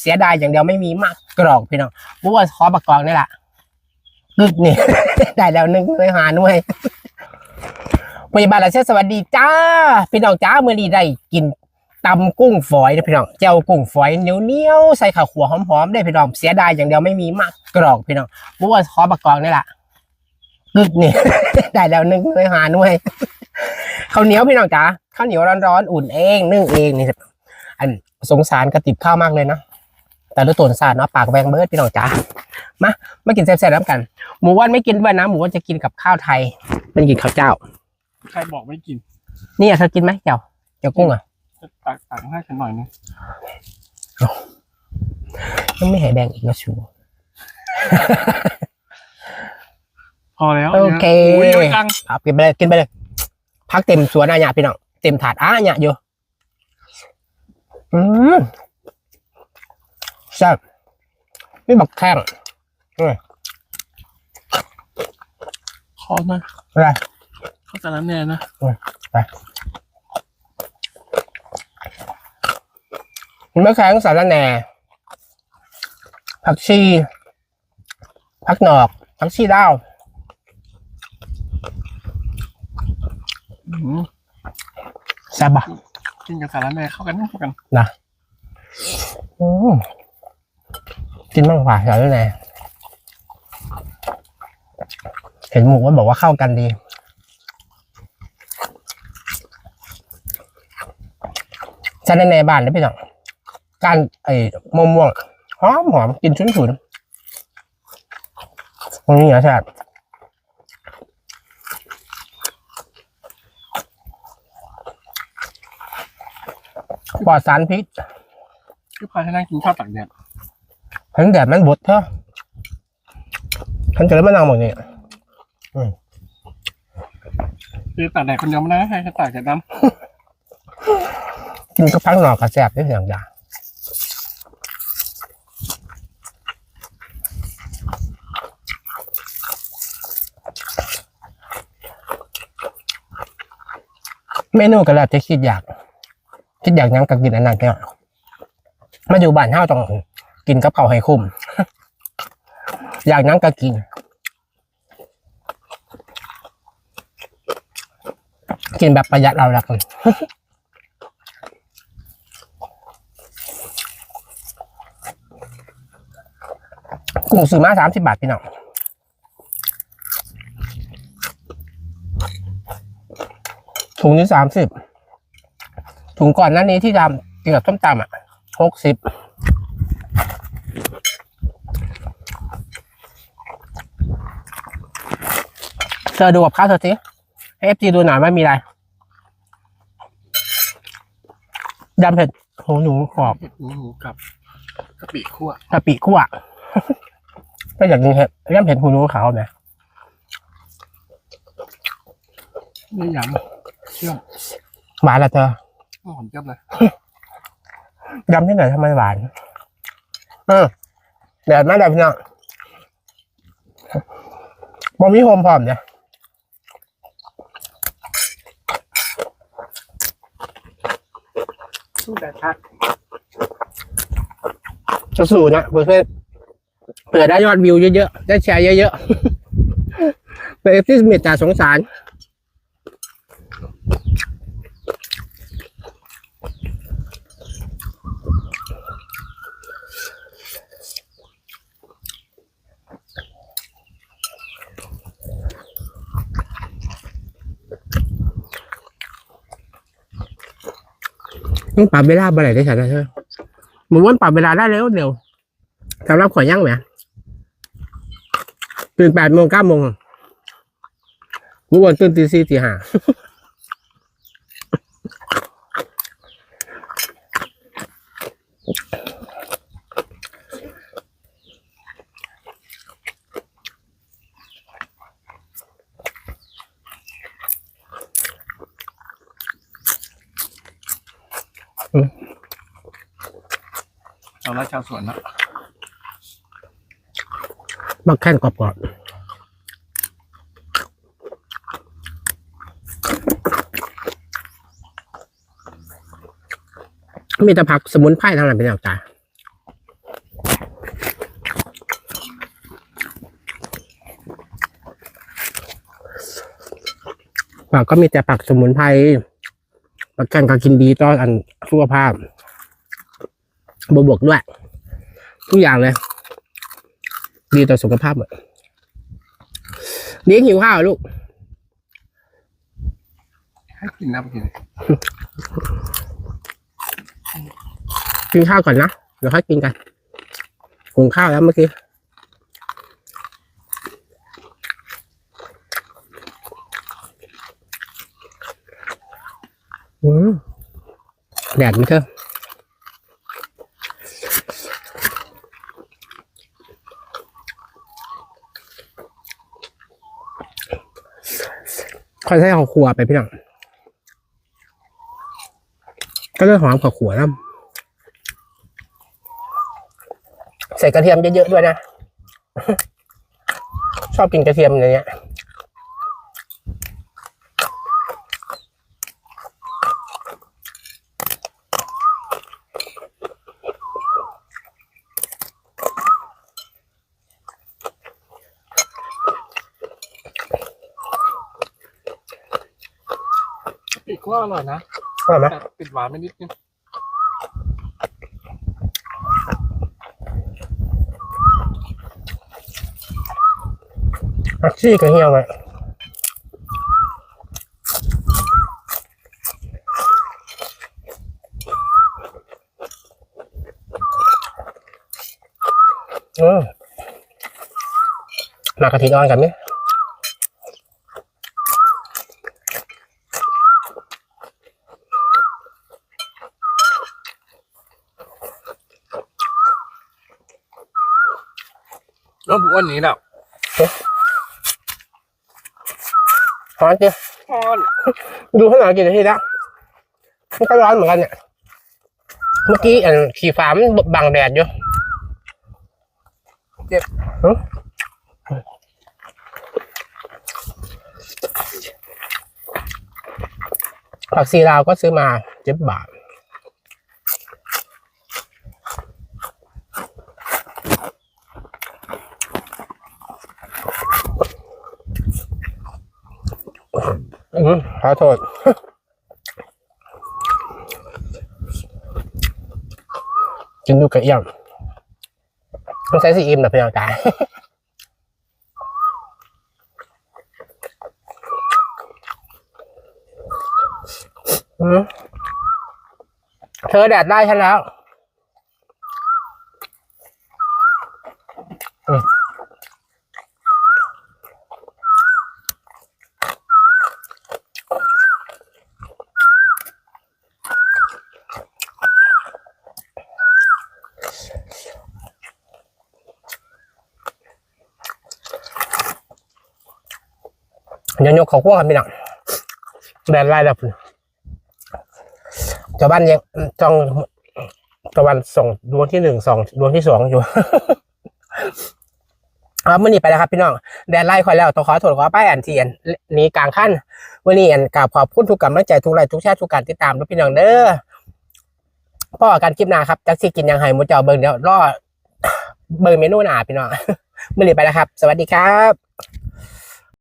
เสียดายอย่างเดียวไม่มีมากกรอกพี่น้องบัวขอประกอบนี่แหละกึกนี่ ได้แล้วนึ่งเลยหาหน่วยพยาบาลอาเซียนสวัสดีจ้า พี่น้องจ้าเมื่อนี้ได้กินตำกุ้งฝอยนะพี่น้องเจ้ากุ้งฝอยเหนียวเนียวๆใส่ข้าวขัวหอมๆได้พี่น้องเสียดายอย่างเดียวไม่มีมากกรอกพี่น้องบัวขอประกอบนี่แหละกึกนี่ ได้แล้วนึ่งเลยหาหน่วยข้าวเหนียวพี่น้องจ้าข้าวเหนียวร้อนๆอุ่นเองนึ่งเองนี่อันสงสารกระติบข้าวมากเลยนะ แต่ฤตัวสารเนาะปากแวงเบิร์ดพี่น้องจ๋ามามากินแซ่บๆน้ำกัน หมูอ้วันไม่กินด้วยนะหมูอ้วันจะกินกับข้าวไทยเป็นกินข้าวเจ้า ใครบอกไม่กิน นี่อะเธอกินไหมเจ้าเจ้ากุ้งอะจะตักตักให้ฉันหน่อยนึงยังไม่ให้แบ่งอีกนะชูพอแล้ว โอเคโอ้ยยังจังครับกินไปเลยกินไปเลย พักเต็มสวนอะเนี่ยพี่น้อง เต็มถาดอะเนี่ยอยู่ อืม แซ่บไม่บอกแข้งขอนะอะไรเขาแต่ละแน่นะมะแข้งสารแหน่ผักชีผักหนอกผักชีดาวอื้อหือแซ่บปะกินกับสาระแน่เข้ากันเข้ากันนะอืม กินบ้างกว่าสารแหน่เห็นหมูว่าบอกว่าเข้ากันดีสารแหน่บ้านเลยพี่น้องการไอ้มะม่วงหอมหอมกินชุนชุนตรงนี้เหรอใช่ปลอดสารพิษคือพาฉันนั่งกินข้าวตักแดด เพิ่งแดดมันบดเถอะฉันจะได้มานั่งหมดนี่คือตักแดดคนเดียวไม่ได้ให้ฉันตักแดดดกินก็พักหนอกกระแสบได้เสียงอย่างเมนูก็แล้วจะคิดอยาก คิดอยากหยังก็กินอันนั้นเนี่ยมาอยู่บ้านเฮาต้อง กินกับเขาวให้คุ้มอยากหยังก็กิน กินแบบประหยัดเราละกันกุ้งซื้อมาสามสิบบาทพี่น้องถุงนี้สามสิบถุงก่อนหน้านี้ที่ทำกินกับส้มตำอะหกสิบ เธอดูกับข้าวเธอสิให้เอฟจีดูหน่อยว่ามีอะไรยำเผ็ดหูหนูกรอบำเห็ดหูหนูกับกะปิคั่วกะปิคั่วก็อยากกินเห็ดย่ำเห็ดหูหนูขาวไหมนี่ยำเชื่อมหวานละเธอหอมเจี๊ยบเลยยำที่ไหนทำไมหวานเออแดดมาแดดพี่น้องบอมีโฮมพร้อมเนี่ย แดดชัดจะสู้นะเพื่อนเผื่อได้ยอดวิวเยอะๆ ได้แชร์เยอะๆ เป็นเอฟซีสมตตาสงสาร ต้องปรับเวลาเมื่ไหร่ได้ฉันนะใช่ไหมูวันปรับเวลาได้เร็วเร็วสำหรับข่อยย่างไหมตื่นแปดโมงเก้าโมงหมูวันตื่นตีสี่ตีห้า ชาวไร่ชาวสวนนะบักแข้งกรอบๆมีแต่ผักสมุนไพรทั้งนั้นเป็นอย่างจ้าผักก็มีแต่ผักสมุนไพรผักแข้งก็กินดีต่ออันสุขภาพ บวบวกด้วย ทุกอย่างเลย ดีต่อสุขภาพหมดเลี้ยงหิวข้าวลูกให้กินน้ำกินกินข้าวก่อนนะ เดี๋ยวค่อยกินกันหุงข้าวแล้วเมื่อกี้อืมแดดมันเถอะ คอยใช้ของครัวไปพี่น้องก็เรื่องของข้าวขัวนะใส่กระเทียมเยอะๆด้วยนะ ชอบกินกระเทียมอย่างเงี้ย อีกก็อร่อยนะอร่อยไหมแต่ปิดหวานไปนิดนึงผักชีกระเทียมอะอืมมากระทิอ่อนกันไหม แล้วบุ้วันนี้แหละร้อนจริงทอนดูข้างหลังกี่นาทีแล้วมันก็ร้อนเหมือนกันเนี่ย เมื่อกี้อันขี่ฟ้ามันบังแดดอยู่เจ็บหึผักซีลาวก็ซื้อมาเจ็บบาท อืมขอโทษกินดูกระเอี่ยมต้องใช้ซีอิ่มแบบพยางกายอืมเธอแดดได้ฉันแล้ว อืม เดี๋ยวยกเขาขั้วกันไปหนังแดดไล่แล้วพุ่นชาวบ้านยังจองตะวันส่งดวงที่หนึ่งสองดวงที่สองอยู่ครับมื่อนี้ไปแล้วครับพี่น้องแดนไล่คอยแล้วต้องขอโทษขอป้ายอันเทียนนี้กลางขั้นวันนี้อันกราบขอบคุณทุกกำลังใจทุกไลค์ทุกแชร์ทุกการติดตามด้วยพี่น้องเด้อพ่อการคลิปหน้าครับจักสิกินยังไงมูเจ้าเบิ่งเดี๋ยวรอเบิ่งเมนูหน้าพี่น้องมื่อนี้ไปแล้วครับ สวัสดีครับ